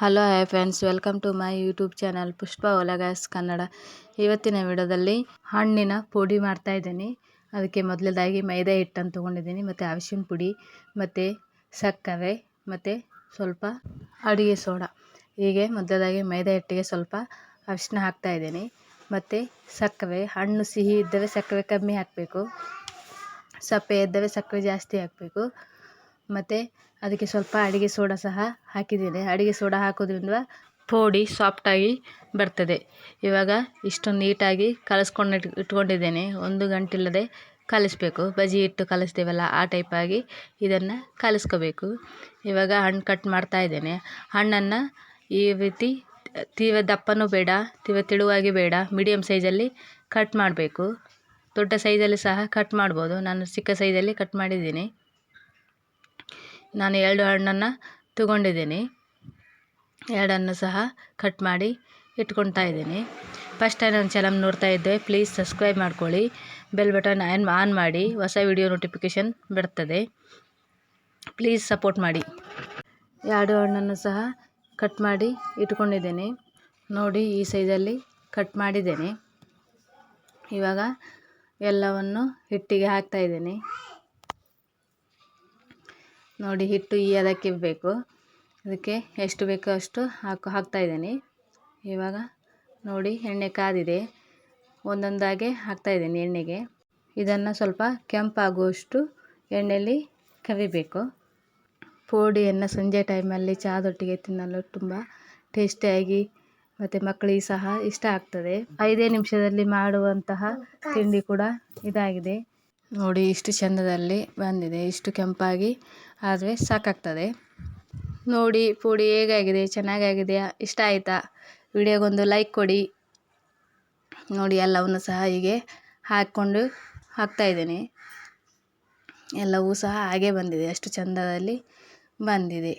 Hello, hi friends, welcome to my YouTube channel Pushpa ಒಲಗಾಸ್ Kannada. ಇವತ್ತಿನ ವಿಡಿಯೋದಲ್ಲಿ ಹಣ್ಣಿನ ಪುಡಿ ಮಾಡ್ತಾ ಇದ್ದೀನಿ. ಅದಕ್ಕೆ ಮೊದಲದಾಗಿ ಮೈದಾ ಹಿಟ್ಟನ್ನು ತೊಗೊಂಡಿದ್ದೀನಿ, ಮತ್ತು ಅರಿಶಿನ ಪುಡಿ, ಮತ್ತು ಸಕ್ಕರೆ, ಮತ್ತು ಸ್ವಲ್ಪ ಅಡುಗೆ ಸೋಡಾ. ಹೀಗೆ ಮೊದಲದಾಗಿ ಮೈದಾ ಹಿಟ್ಟಿಗೆ ಸ್ವಲ್ಪ ಅರಿಶಿನ ಹಾಕ್ತಾ ಇದ್ದೀನಿ, ಮತ್ತು ಸಕ್ಕರೆ, ಹಣ್ಣು ಸಿಹಿ ಇದ್ದರೆ ಸಕ್ಕರೆ ಕಮ್ಮಿ ಹಾಕಬೇಕು, ಸಪ್ಪೆ ಇದ್ದರೆ ಸಕ್ಕರೆ ಜಾಸ್ತಿ ಹಾಕಬೇಕು ಮತ್ತು ಅದಕ್ಕೆ ಸ್ವಲ್ಪ ಅಡುಗೆ ಸೋಡಾ ಸಹ ಹಾಕಿದ್ದೇನೆ. ಅಡುಗೆ ಸೋಡಾ ಹಾಕೋದ್ರಿಂದ ಪೋಡಿ ಸಾಫ್ಟಾಗಿ ಬರ್ತದೆ. ಇವಾಗ ಇಷ್ಟು ನೀಟಾಗಿ ಕಲಸ್ಕೊಂಡು ಇಟ್ ಇಟ್ಕೊಂಡಿದ್ದೇನೆ. ಒಂದು ಗಂಟಿಲ್ಲದೆ ಕಲಿಸ್ಬೇಕು. ಬಜಿ ಹಿಟ್ಟು ಕಲಿಸ್ತೀವಲ್ಲ ಆ ಟೈಪಾಗಿ ಇದನ್ನು ಕಲಿಸ್ಕೋಬೇಕು. ಇವಾಗ ಹಣ್ಣು ಕಟ್ ಮಾಡ್ತಾ ಇದ್ದೇನೆ. ಹಣ್ಣನ್ನು ಈ ರೀತಿ ತೀವ್ರ ದಪ್ಪನೂ ಬೇಡ, ತೀವ್ರ ತೆಳುವಾಗಿ ಬೇಡ ಮೀಡಿಯಮ್ ಸೈಜಲ್ಲಿ ಕಟ್ ಮಾಡಬೇಕು. ದೊಡ್ಡ ಸೈಜಲ್ಲಿ ಸಹ ಕಟ್ ಮಾಡ್ಬೋದು. ನಾನು ಚಿಕ್ಕ ಸೈಜಲ್ಲಿ ಕಟ್ ಮಾಡಿದ್ದೀನಿ. ನಾನು ಎರಡು ಹಣ್ಣನ್ನು ತಗೊಂಡಿದ್ದೀನಿ. ಎರಡನ್ನು ಸಹ ಕಟ್ ಮಾಡಿ ಇಟ್ಕೊಳ್ತಾ ಇದ್ದೀನಿ. ಫಸ್ಟ್ ಟೈಮ್ ನನ್ನ ಚಾನಲ್ ನೋಡ್ತಾ ಇದ್ದೆ ಪ್ಲೀಸ್ ಸಬ್ಸ್ಕ್ರೈಬ್ ಮಾಡ್ಕೊಳ್ಳಿ. ಬೆಲ್ ಬಟನ್ ಆನ್ ಆನ್ ಮಾಡಿ, ಹೊಸ ವಿಡಿಯೋ ನೋಟಿಫಿಕೇಷನ್ ಬರ್ತದೆ. ಪ್ಲೀಸ್ ಸಪೋರ್ಟ್ ಮಾಡಿ. ಎರಡು ಹಣ್ಣನ್ನು ಸಹ ಕಟ್ ಮಾಡಿ ಇಟ್ಕೊಂಡಿದ್ದೀನಿ. ನೋಡಿ, ಈ ಸೈಜಲ್ಲಿ ಕಟ್ ಮಾಡಿದ್ದೇನೆ. ಇವಾಗ ಎಲ್ಲವನ್ನು ಹಿಟ್ಟಿಗೆ ಹಾಕ್ತಾ ನೋಡಿ ಹಿಟ್ಟು ಈ ಅದಕ್ಕೆ ಬೇಕು ಅದಕ್ಕೆ ಎಷ್ಟು ಬೇಕೋ ಅಷ್ಟು ಹಾಕು ಹಾಕ್ತಾಯಿದ್ದೀನಿ ಇವಾಗ ನೋಡಿ ಎಣ್ಣೆ ಕಾದಿದೆ. ಒಂದೊಂದಾಗೆ ಹಾಕ್ತಾಯಿದ್ದೀನಿ ಎಣ್ಣೆಗೆ. ಇದನ್ನು ಸ್ವಲ್ಪ ಕೆಂಪಾಗುವಷ್ಟು ಎಣ್ಣೆಯಲ್ಲಿ ಕವಿಬೇಕು ಪೋಡಿಯನ್ನು ಸಂಜೆ ಟೈಮಲ್ಲಿ ಚಹದೊಟ್ಟಿಗೆ ತಿನ್ನಲು ತುಂಬ ಟೇಸ್ಟಿಯಾಗಿ ಮತ್ತು ಮಕ್ಕಳಿಗೆ ಸಹ ಇಷ್ಟ ಆಗ್ತದೆ. ಐದೇ ನಿಮಿಷದಲ್ಲಿ ಮಾಡುವಂತಹ ತಿಂಡಿ ಕೂಡ ಇದಾಗಿದೆ. ನೋಡಿ ಇಷ್ಟು ಚಂದದಲ್ಲಿ ಬಂದಿದೆ, ಇಷ್ಟು ಕೆಂಪಾಗಿ ಆದರೆ ಸಾಕಾಗ್ತದೆ. ನೋಡಿ, ಪುಡಿ ಹೇಗಾಗಿದೆ, ಚೆನ್ನಾಗಾಗಿದೆಯಾ, ಇಷ್ಟ ಆಯಿತಾ? ವಿಡಿಯೋಗೊಂದು ಲೈಕ್ ಕೊಡಿ. ನೋಡಿ, ಎಲ್ಲವನ್ನು ಸಹ ಹೀಗೆ ಹಾಕ್ಕೊಂಡು ಹಾಕ್ತಾಯಿದ್ದೀನಿ ಎಲ್ಲವೂ ಸಹ ಹಾಗೆ ಬಂದಿದೆ, ಅಷ್ಟು ಚಂದದಲ್ಲಿ ಬಂದಿದೆ.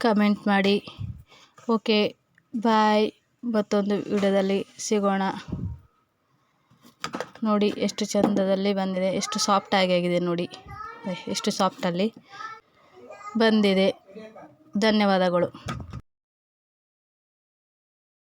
ಕಮೆಂಟ್ ಮಾಡಿ. ಓಕೆ ಬಾಯ್ ಮತ್ತೊಂದು ವಿಡಿಯೋದಲ್ಲಿ ಸಿಗೋಣ. ನೋಡಿ ಎಷ್ಟು ಚಂದದಲ್ಲಿ ಬಂದಿದೆ ಎಷ್ಟು ಸಾಫ್ಟಾಗಿ ಆಗಿದೆ ನೋಡಿ. ಎಷ್ಟು ಸಾಫ್ಟಲ್ಲಿ ಬಂದಿದೆ. ಧನ್ಯವಾದಗಳು.